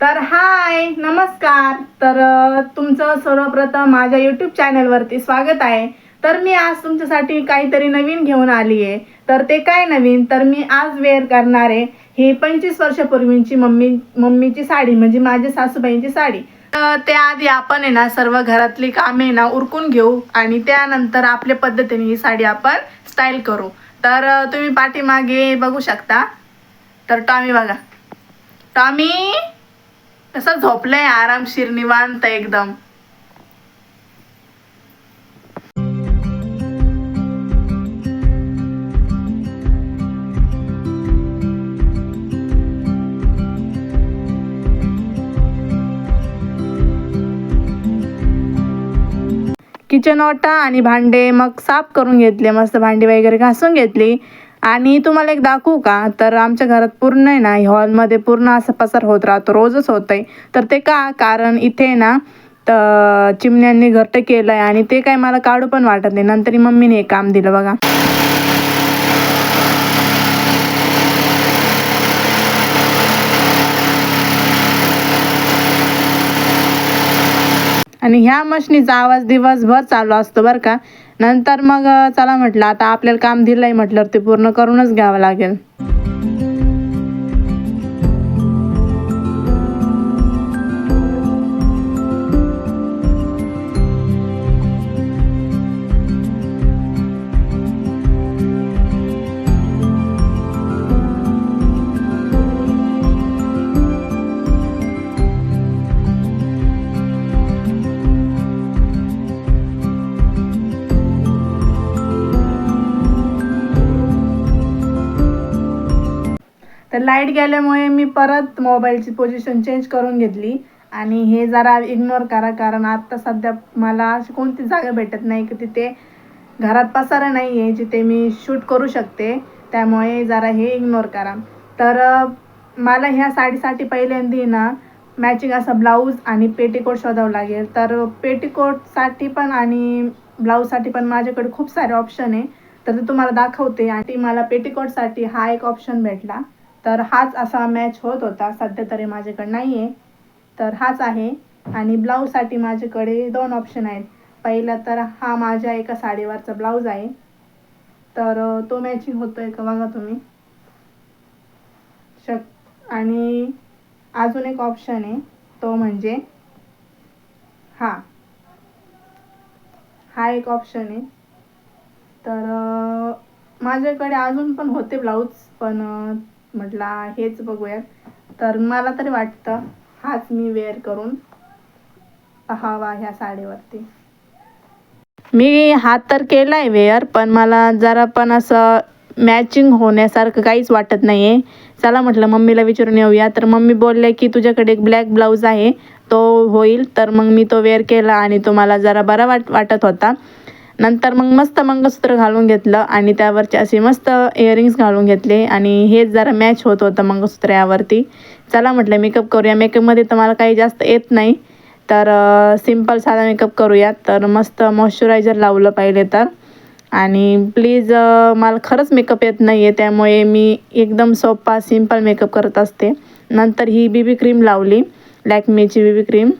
तर हाय नमस्कार. तर तुमचं सर्वप्रथम माझ्या यूट्यूब चॅनलवरती स्वागत आहे. तर मी आज तुमच्यासाठी काहीतरी नवीन घेऊन आली आहे तर ते काय नवीन? तर मी आज वेअर करणार आहे ही पंचवीस वर्षापूर्वींची मम्मी मम्मीची साडी म्हणजे माझ्या सासूबाईंची साडी. तर त्याआधी आपण आहे ना सर्व घरातली कामे ना उरकून घेऊ आणि त्यानंतर आपल्या पद्धतीने ही साडी आपण स्टाईल करू. तर तुम्ही पाठीमागे बघू शकता. तर टॉमी बघा. टॉमी असं झोपलंय आरामशीर निवांत एकदम. किचन ओटा आणि भांडे मग साफ करून घेतले मस्त भांडी वगैरे घासून घेतली. आणि तुम्हाला एक दाखवू का? तर आमच्या घरात पूर्ण आहे ना हॉलमध्ये पूर्ण असं पसार होत राहतो रोजच होत आहे तर ते का? कारण इथे ना तर चिमण्यांनी घट्ट केलं आहे आणि ते काय मला काढू पण वाटत नाही. नंतर मम्मीने हे काम दिलं बघा. आणि ह्या मशनीचा आवाज दिवसभर चालू असतो बरं का. नंतर मग चला म्हटलं आता आपल्याला काम दिलंय म्हटल्यावर ते पूर्ण करूनच घ्यावं लागेल. तर लाइट गेल्यामुळे मी परत मोबाईलची पोझिशन चेंज करून घेतली. आणि हे जरा इग्नोर करा कारण आत्ता सध्या मला अशी कोणती जागा भेटत नाही की तिथे घरात पसारा नाही आहे जिथे मी शूट करू शकते. त्यामुळे जरा हे इग्नोर करा. तर मला ह्या साडीसाठी पहिल्यांदा ना मॅचिंग असं ब्लाऊज आणि पेटीकोट शोधावं लागेल. तर पेटीकोटसाठी पण आणि ब्लाऊजसाठी पण माझ्याकडे खूप सारे ऑप्शन आहे. तर ते तुम्हाला दाखवते आणि मला पेटीकोटसाठी हा एक ऑप्शन भेटला. तर हाच असा मॅच होत होता. सध्या तरी माझ्याकडे नाही आहे तर हाच आहे. आणि ब्लाऊजसाठी माझ्याकडे दोन ऑप्शन आहेत. पहिला तर हा माझ्या एका साडीवरचा ब्लाऊज आहे. तर तो मॅचिंग होतो आहे का बघा तुम्ही. शक आणि अजून एक ऑप्शन आहे. तो म्हणजे हा. हा एक ऑप्शन आहे. तर माझ्याकडे अजून पण होते ब्लाऊज पण म्हटलं हेच बघूयात. तर मला तरी वाटतं हाच मी वेअर करून पाहावा ह्या साडीवरती. मी हात तर केला आहे वेअर पण मला जरा पण असं मॅचिंग होण्यासारखं काहीच वाटत नाही आहे चला म्हटलं मम्मीला विचारून येऊया. तर मम्मी बोलले की तुझ्याकडे एक ब्लॅक ब्लाऊज आहे. तो होईल. तर मग मी तो वेअर केला आणि तो मला जरा बरा वाट वाटत होता. नंतर मग मस्त मंगळसूत्र घालून घेतलं आणि त्यावरचे असे मस्त इयरिंग्स घालून घेतले. आणि हेच जरा मॅच होत होतं मंगळसूत्र यावरती. चला म्हटलं मेकअप करूया. मेकअपमध्ये तर मला काही जास्त येत नाही. तर सिंपल साधा मेकअप करूयात तर मस्त मॉइश्चरायझर लावलं पाहिजे तर. आणि प्लीज मला खरंच मेकअप येत नाही आहे त्यामुळे मी एकदम सोपा सिंपल मेकअप करत असते. नंतर ही बी बी क्रीम लावली. लॅक्मेची बी बी क्रीम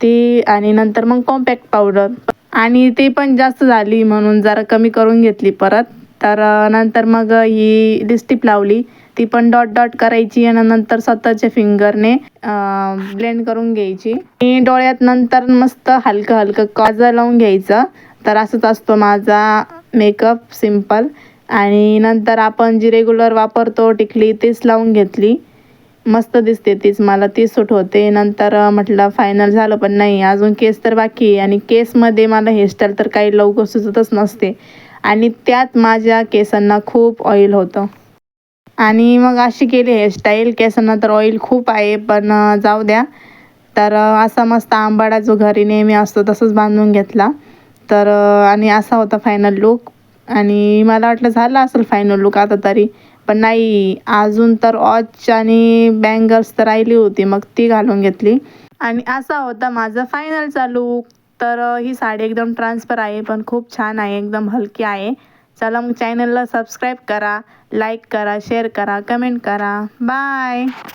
ती आणि नंतर मग कॉम्पॅक्ट पावडर आणि ती पण जास्त झाली म्हणून जरा कमी करून घेतली परत. तर नंतर मग ही लिस्टिप लावली. ती पण डॉट डॉट करायची आणि नंतर स्वतःच्या फिंगरने ब्लेंड करून घ्यायची. आणि डोळ्यात नंतर मस्त हलकं हलकं काजळ लावून घ्यायचं. तर असंच असतो माझा मेकअप सिंपल आणि नंतर आपण जी रेग्युलर वापरतो टिकली तीच लावून घेतली. मस्त दिसते तीच. मला ती सूट होते. नंतर म्हटलं फायनल झालं पण नाही. अजून केस तर बाकी आहे. आणि केसमध्ये मला हेअरस्टाईल तर काही लवकर सुचतच नसते. आणि त्यात माझ्या केसांना खूप ऑइल होतं. आणि मग अशी केली हेअरस्टाईल केसांना तर ऑइल खूप आहे पण जाऊ द्या. तर असा मस्त आंबाडा जो घरी नेहमी असतो तसंच बांधून घेतला. तर आणि असा होता फायनल लुक आणि मला वाटलं झालं असेल फायनल लुक आता तरी. पण नाही अजून तर वॉच आणि बँगल्स तर राहिली होती मग ती घालून घेतली. आणि असा होता माझा फायनलचा चालू तर ही साडी एकदम ट्रान्सफर आहे पण खूप छान आहे एकदम हलकी आहे. चला मग चॅनलला सबस्क्राईब करा लाईक करा शेअर करा कमेंट करा. बाय